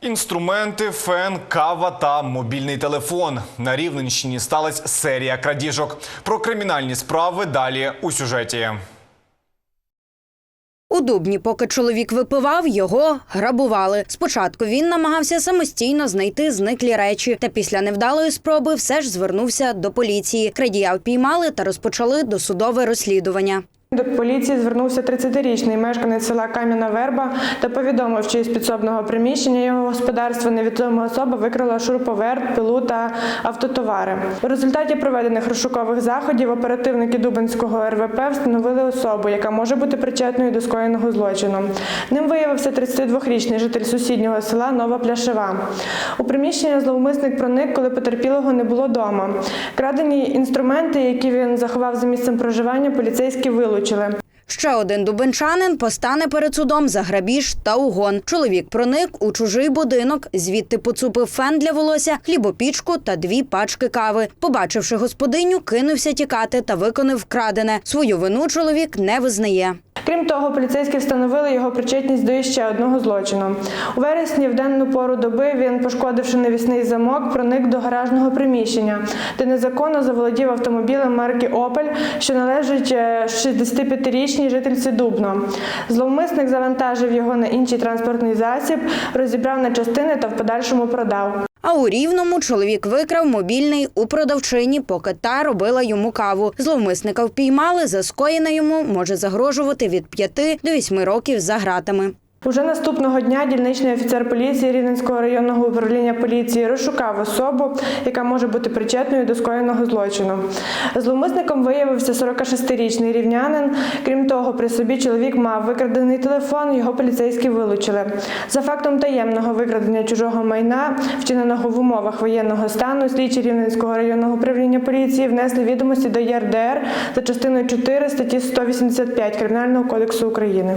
Інструменти, фен, кава та мобільний телефон. На Рівненщині сталася серія крадіжок. Про кримінальні справи далі у сюжеті. У Дубні, поки чоловік випивав, його грабували. Спочатку він намагався самостійно знайти зниклі речі, та після невдалої спроби все ж звернувся до поліції. Крадія впіймали та розпочали досудове розслідування. До поліції звернувся 30-річний мешканець села Кам'яна Верба та повідомив, що із підсобного приміщення його господарства невідома особа викрала шуруповерт, пилу та автотовари. У результаті проведених розшукових заходів оперативники Дубинського РВП встановили особу, яка може бути причетною до скоєного злочину. Ним виявився 32-річний житель сусіднього села Нова Пляшева. У приміщення зловмисник проник, коли потерпілого не було дома. Крадені інструменти, які він заховав за місцем проживання, поліцейські вилучили. Ще один дубенчанин постане перед судом за грабіж та угон. Чоловік проник у чужий будинок, звідти поцупив фен для волосся, хлібопічку та дві пачки кави. Побачивши господиню, кинувся тікати та виконав вкрадене. Свою вину чоловік не визнає. Крім того, поліцейські встановили його причетність до іще одного злочину. У вересні в денну пору доби він, пошкодивши навісний замок, проник до гаражного приміщення, де незаконно заволодів автомобілем марки Опель, що належить е, 65-річній жительці Дубно. Зловмисник завантажив його на інший транспортний засіб, розібрав на частини та в подальшому продав. А у рівному чоловік викрав мобільний у продавчині, поки та робила йому каву. Зловмисника впіймали, за скоєне йому може загрожувати від 5 до 8 років за гратами. Уже наступного дня дільничний офіцер поліції Рівненського районного управління поліції розшукав особу, яка може бути причетною до скоєного злочину. Зловмисником виявився 46-річний рівнянин. Крім того, при собі чоловік мав викрадений телефон, його поліцейські вилучили. За фактом таємного викрадення чужого майна, вчиненого в умовах воєнного стану, слідчі Рівненського районного управління поліції внесли відомості до ЄРДР за частиною 4 статті 185 Кримінального кодексу України.